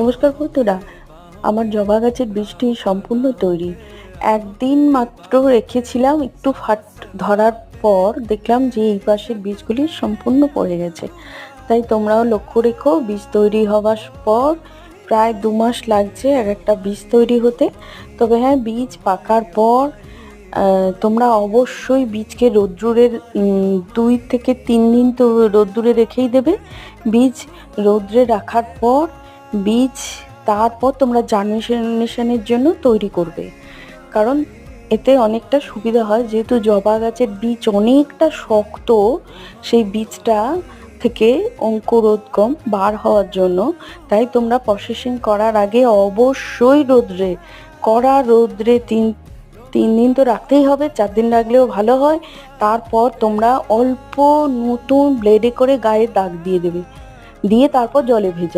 নমস্কার বন্ধুরা, আমার জবা গাছের বীজটি সম্পূর্ণ তৈরি। একদিন মাত্র রেখেছিলাম, একটু ফাট ধরার পর দেখলাম যে এই পাশের বীজগুলি সম্পূর্ণ পড়ে গেছে। তাই তোমরাও লক্ষ্য রেখো, বীজ তৈরি হওয়ার পর প্রায় দু মাস লাগছে এক একটা বীজ তৈরি হতে। তবে হ্যাঁ বীজ পাকার পর তোমরা অবশ্যই বীজকে রোদ্দুরের দুই থেকে তিন দিন তো রোদ্দুরে রেখেই দেবে। বীজ রোদ্রে রাখার পর বীজ, তারপর তোমরা জার্মিনেশনের জন্য তৈরি করবে। কারণ এতে অনেকটা সুবিধা হয়, যেহেতু জবা গাছের বীজ অনেকটা শক্ত, সেই বীজটা থেকে অঙ্কুরোদ্গম বার হওয়ার জন্য। তাই তোমরা প্রসেসিং করার আগে অবশ্যই রোদ্রে, কড়া রোদ্রে তিন তিন দিন তো রাখতেই হবে, চার দিন রাখলেও ভালো হয়। তারপর তোমরা অল্প নতুন ব্লেডে করে গায়ে দাগ দিয়ে দেবে। দিয়ে তারপর জলে ভেজা